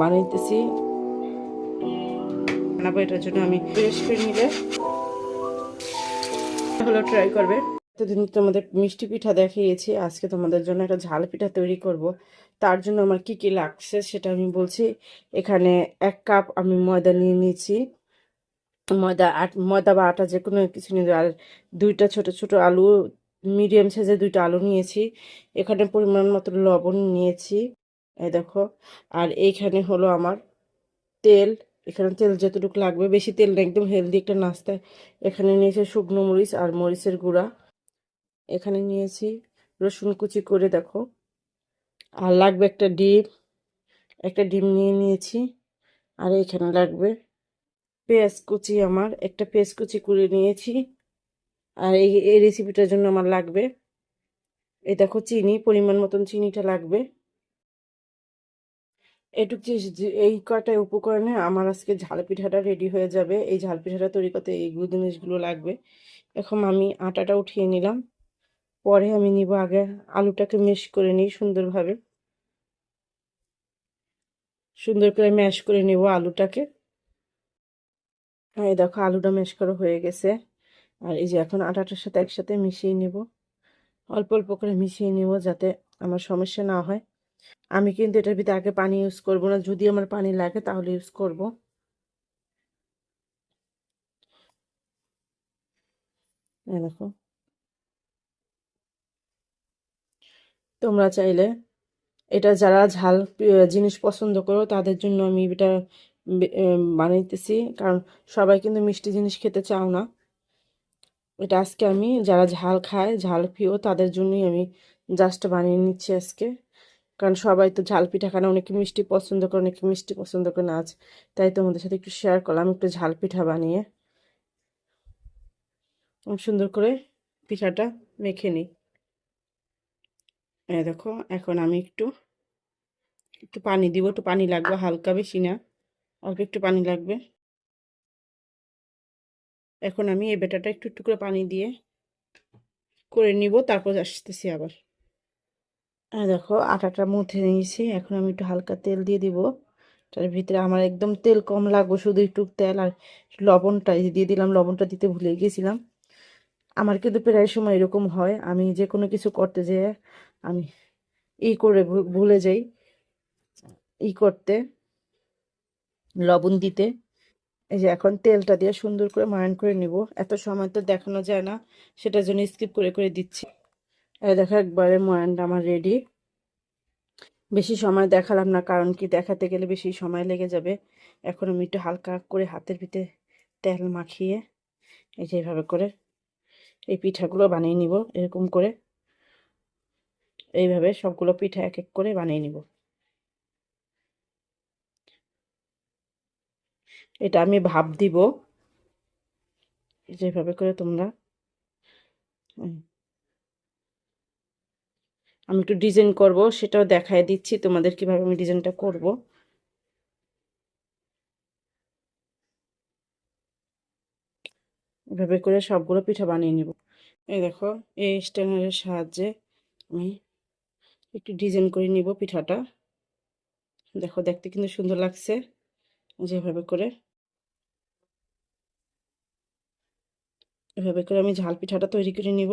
বানাইতেছি। বানাবো এটার জন্য আমি ফ্রেশ করে নিলে হলো ট্রাই করবে। এতদিন তোমাদের মিষ্টি পিঠা দেখিয়েছি আজকে তোমাদের জন্য একটা ঝাল পিঠা তৈরি করব। তার জন্য আমার কি কি লাগছে সেটা আমি বলছি। এখানে এক কাপ আমি ময়দা নিয়ে নিয়েছি। ময়দা আট ময়দা বা আটা যে কোনো কিছু নিয়ে আর দুইটা ছোট ছোট আলু মিডিয়াম সাইজের দুইটা আলু নিয়েছি। এখানে পরিমাণ মতো লবণ নিয়েছি। এই দেখো, আর এইখানে হলো আমার তেল। এখানে তেল যতটুকু লাগবে, বেশি তেল না, একদম হেলদি একটা নাস্তায় এখানে নিয়েছি শুকনো মরিচ আর মরিচের গুঁড়া। এখানে নিয়েছি রসুন কুচি করে, দেখো। আর লাগবে একটা ডিম একটা ডিম নিয়ে নিয়েছি। আর এখানে লাগবে পেঁয়াজ কুচি আমার। একটা পেঁয়াজ কুচি করে নিয়েছি। আর এই এই রেসিপিটার জন্য আমার লাগবে, এই দেখো চিনি, পরিমাণ মতন চিনিটা লাগবে। এটুক এই কটা উপকরণে আমার আজকে ঝাল পিঠাটা রেডি হয়ে যাবে। এই ঝাল পিঠাটা তৈরি করতে এইগুলো জিনিসগুলো লাগবে। এখন আমি আটাটা উঠিয়ে নিলাম। পরে আমি নিব আগে আলুটাকে মেশ করে নিই সুন্দরভাবে। সুন্দর করে ম্যাশ করে নিব আলুটাকে। এই দেখো আলুটা ম্যাশ করা হয়ে গেছে। আর এই যে এখন আটাটার সাথে একসাথে মিশিয়ে নিব। অল্প অল্প করে মিশিয়ে নিব যাতে আমার সমস্যা না হয়। আমি কিন্তু এটার ভিতরে আগে পানি ইউজ করব না। যদি আমার পানি লাগে তাহলে ইউজ করব। দেখো। তোমরা চাইলে এটা যারা ঝাল জিনিস পছন্দ করো তাদের জন্য আমি এটা বানাইতেছি। কারণ সবাই কিন্তু মিষ্টি জিনিস খেতে চাও না। এটা আজকে আমি, যারা ঝাল খায়, ঝাল প্রিয় তাদের জন্যই আমি জাস্ট বানিয়ে নিচ্ছি আজকে। কারণ সবাই তো ঝাল পিঠা খায় না, অনেকে মিষ্টি পছন্দ করে, অনেকে মিষ্টি পছন্দ করে না। আজ তাই তোমাদের সাথে একটু শেয়ার করলাম, একটু ঝাল পিঠা বানিয়ে। সুন্দর করে পিঠাটা মেখে নিই। এই দেখো, এখন আমি একটু একটু পানি দিব, একটু পানি লাগবে, হালকা বেশি না, অল্প একটু পানি লাগবে। এখন আমি এই বেটাটা একটু একটু করে পানি দিয়ে করে নিব, তারপর আসতেছি আবার। দেখো আটাটা মুথে নিয়েছি। এখন আমি একটু হালকা তেল দিয়ে দিব। তার ভিতরে আমার একদম তেল কম লাগবে, শুধু একটু তেল আর লবণটা। দিয়ে দিলাম, লবণটা দিতে ভুলে গিয়েছিলাম আমার কিন্তু প্রায় সময় এরকম হয়। আমি যে কোনো কিছু করতে যেয়ে আমি ই করে ভুলে যাই। ই করতে, লবণ দিতে। এই যে এখন তেলটা দিয়ে সুন্দর করে ময়ান করে নিব। এত সময় তো দেখানো যায় না। সেটার জন্য স্কিপ করে করে দিচ্ছি। এই দেখো, একবারে ময়ানটা আমার রেডি বেশি সময় দেখালাম না, কারণ কি দেখাতে গেলে বেশি সময় লেগে যাবে। এখন আমি একটু হালকা করে হাতের ভিতরে তেল মাখিয়ে এই যে এইভাবে করে এই পিঠাগুলো বানিয়ে নিব, এরকম করে। এইভাবে সবগুলো পিঠা এক এক করে বানিয়ে নিব। এটা আমি ভাব দিব। যেভাবে করে তোমরা আমি একটু ডিজাইন করব, সেটাও দেখায় দিচ্ছি তোমাদের কীভাবে আমি ডিজাইনটা করব। এভাবে করে সবগুলো পিঠা বানিয়ে নিব। এই দেখো, এই স্ট্যান্ডারের সাহায্যে আমি একটু ডিজাইন করে নিব পিঠাটা। দেখো, দেখতে কিন্তু সুন্দর লাগছে যেভাবে করে। এভাবে করে আমি ঝাল পিঠাটা তৈরি করে নিব।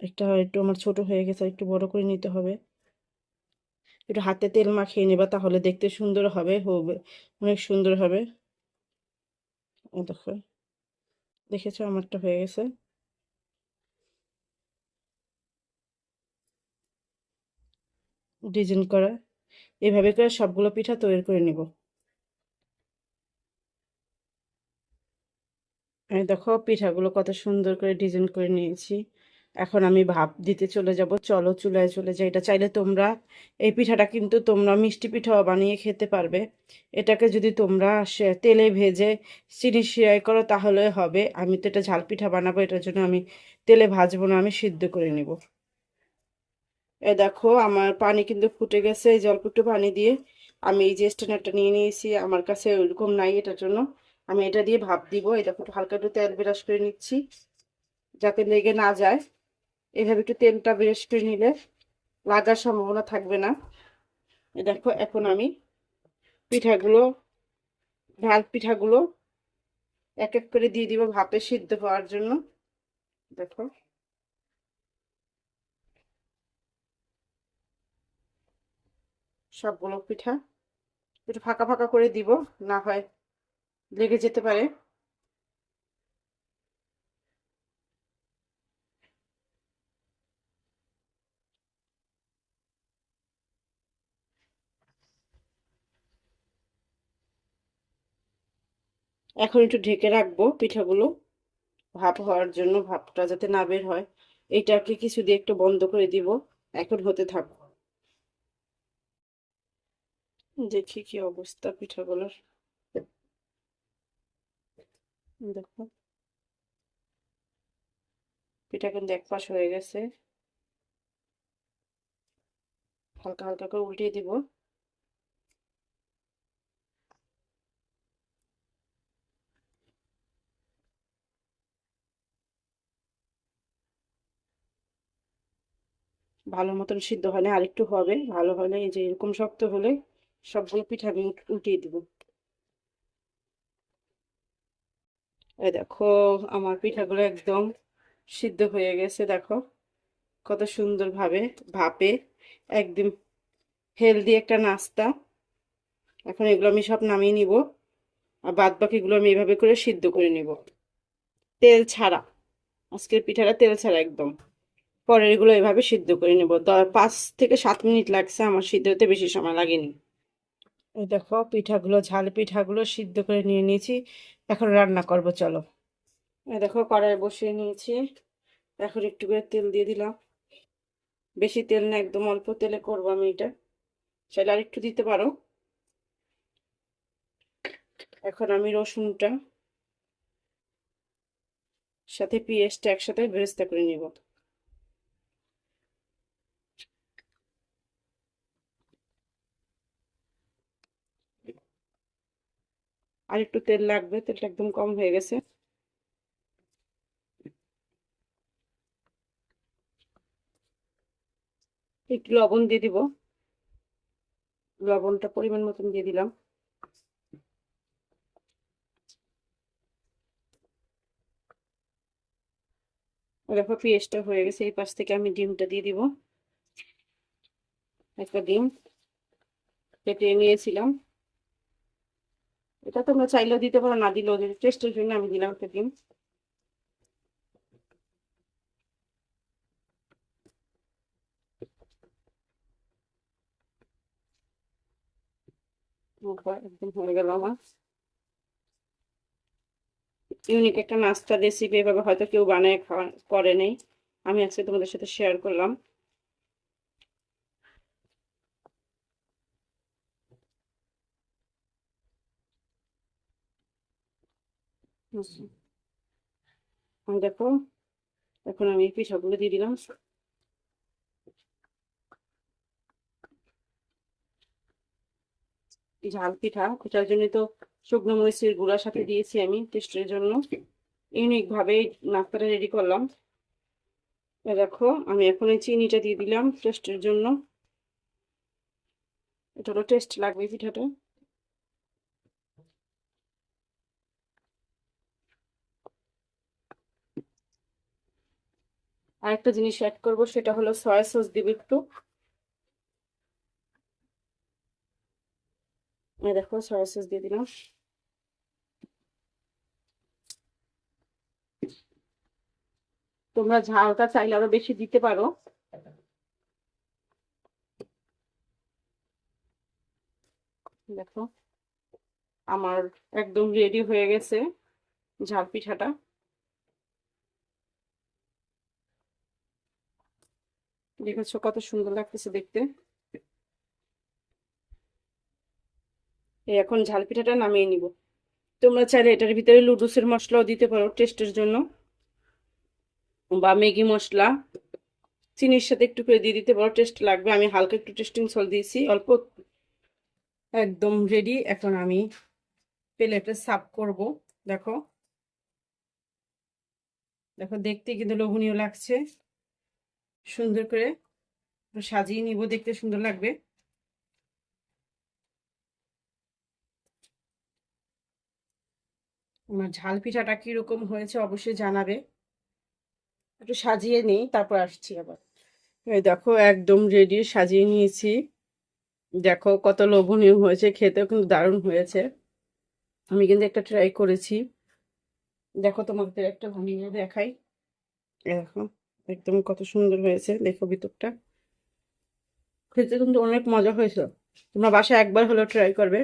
একটা একটু আমার ছোট হয়ে গেছে একটু বড় করে নিতে হবে। একটু হাতে তেল মাখিয়ে নেবা, তাহলে দেখতে সুন্দর হবে হবে, অনেক সুন্দর হবে। দেখো, দেখেছ? আমারটা হয়ে গেছে। ডিজাইন করা, এভাবে করে সবগুলো পিঠা তৈরি করে নিব। দেখো, পিঠাগুলো কত সুন্দর করে ডিজাইন করে নিয়েছি। এখন আমি ভাপ দিতে চলে যাব। চলো চুলায় চলে যাই। এটা চাইলে তোমরা, এই পিঠাটা কিন্তু তোমরা মিষ্টি পিঠাও বানিয়ে খেতে পারবে। এটাকে যদি তোমরা তেলে ভেজে চিনি সিরাই করো তাহলে হবে। আমি তো এটা ঝাল পিঠা বানাবো, এটার জন্য আমি তেলে ভাজবো না, আমি সিদ্ধ করে নিব। এ দেখো, আমার পানি কিন্তু ফুটে গেছে। এই একটু পানি দিয়ে আমি এই যে স্ট্যান্ডারটা নিয়ে নিয়েছি, আমার কাছে ওইরকম নাই এটার জন্য। আমি এটা দিয়ে ভাপ দিব। দেখো, একটু হালকা একটু তেল ব্রাশ করে নিচ্ছি, যাতে লেগে না যায়। এভাবে একটু তেলটা করে নিলে লাগার সম্ভাবনা থাকবে না। দেখো, এখন আমি পিঠাগুলো ঝাল পিঠাগুলো এক এক করে দিয়ে দিব ভাপে সিদ্ধ হওয়ার জন্য। দেখো। সবগুলো পিঠা একটু ফাঁকা ফাঁকা করে দিব, না হয় লেগে যেতে পারে। এখন একটু ঢেকে রাখব পিঠাগুলো। ভাপ হওয়ার জন্য ভাপটা যাতে না বের হয়। এইটাকে কিছু দিয়ে একটু বন্ধ করে দিব। এখন হতে থাকব দেখি কি অবস্থা পিঠাগুলোর। দেখো। পিঠা কিন্তু এক পাশ হয়ে গেছে। হালকা হালকা করে উল্টিয়ে দিব। ভালো মতন সিদ্ধ হয় না, আরেকটু হবে, ভালো হলে এই যে এরকম শক্ত হলে সবগুলো পিঠা আমি উল্টিয়ে দিব। এই দেখো, আমার পিঠাগুলো একদম সিদ্ধ হয়ে গেছে, দেখো কত সুন্দরভাবে ভাপে, একদম হেলদি একটা নাস্তা। এখন এগুলো আমি সব নামিয়ে নিব, আর বাদ বাকিগুলো আমি এভাবে করে সিদ্ধ করে নিব। তেল ছাড়া, আজকের পিঠাটা তেল ছাড়া একদম। পরের এগুলো এভাবে সিদ্ধ করে নেব। পাঁচ থেকে সাত মিনিট লাগছে আমার সিদ্ধ হতে, বেশি সময় লাগেনি। এই দেখো, পিঠাগুলো, ঝাল পিঠাগুলো সিদ্ধ করে নিয়ে নিয়েছি। এখন রান্না করব, চলো। এই দেখো কড়াই বসিয়ে নিয়েছি। এখন একটু করে তেল দিয়ে দিলাম। বেশি তেল না, একদম অল্প তেলে করব আমি এটা। চাইলে আর একটু দিতে পারো। এখন আমি রসুনটা সাথে পেঁয়াজটা একসাথে বেরেস্তা করে নিব। আর একটু তেল লাগবে, তেলটা একদম কম হয়ে গেছে। একটু লবণ দিয়ে দিব। লবণটা পরিমাণ মতন দিয়ে দিলাম। দেখো পেঁয়াজটা হয়ে গেছে, এই পাশ থেকে আমি ডিমটা দিয়ে দিব। একটা ডিম। কেটে নিয়েছিলাম। এটা তোমরা চাইলেও দিতে পারো, না দিলেও টেস্টের জন্য আমি দিলাম একটা ডিম। হয়ে আমার। ইউনিক একটা নাস্তা রেসিপি এভাবে হয়তো কেউ বানায়, খাওয়া, করে নেই। আমি আজকে তোমাদের সাথে শেয়ার করলাম। দেখো এখন আমি পিঠাগুলো দিয়ে দিলাম ঝাল পিঠা পিঠার জন্য তো শুকনো মরিচের গুঁড়ার সাথে দিয়েছি আমি টেস্টের জন্য ইউনিক ভাবে নাস্তাটা রেডি করলাম দেখো আমি এখন এই চিনিটা দিয়ে দিলাম টেস্টের জন্য এটা টেস্ট লাগবে পিঠাটা আরেকটা জিনিস অ্যাড করব, সেটা হলো সয়া সস দিব একটু। দেখো সয়া সস দিয়ে দিলাম। তোমরা ঝালটা চাইলে আরও বেশি দিতে পারো। দেখো, আমার একদম রেডি হয়ে গেছে ঝাল পিঠাটা। দেখেছ কত সুন্দর লাগতেছে দেখতে? এখন ঝাল পিঠাটা নামিয়ে নিব। তোমরা চাইলে এটার ভিতরে লুডুসের মশলাও দিতে পারো টেস্টের জন্য। বা ম্যাগি মশলা। চিনির সাথে একটু করে দিয়ে দিতে পারো, টেস্ট লাগবে। আমি হালকা একটু টেস্টিং সল দিয়েছি, অল্প। একদম রেডি এখন আমি প্লেটে সার্ভ করব। দেখো। দেখো দেখতে কিন্তু লোভনীয় লাগছে। সুন্দর করে সাজিয়ে নিব, দেখতে সুন্দর লাগবে। আমার ঝাল পিঠাটা কীরকম হয়েছে অবশ্যই জানাবে। একটু সাজিয়ে নিই, তারপর আসছি আবার। দেখো, একদম রেডি সাজিয়ে নিয়েছি। দেখো কত লোভনীয় হয়েছে, খেতেও কিন্তু দারুণ হয়েছে। আমি কিন্তু একটা ট্রাই করেছি। দেখো তোমাদের একটা ভাঙিয়ে দেখাই। দেখো। একদম কত সুন্দর হয়েছে দেখো ভিতরটা। খেতে কিন্তু অনেক মজা হয়েছিল। তোমরা বাসায় একবার হলেও ট্রাই করবে।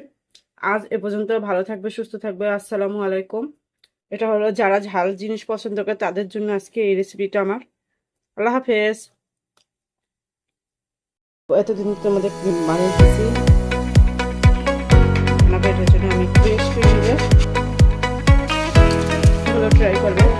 আজ এ পর্যন্ত ভালো থাকবে, সুস্থ থাকবে। আসসালামু আলাইকুম। এটা হলো যারা ঝাল জিনিস পছন্দ করে তাদের জন্য আজকে এই রেসিপিটা আমার। আল্লাহ হাফেজ। এতদিন তোমাদের এটার জন্য আমি ট্রাই করবে।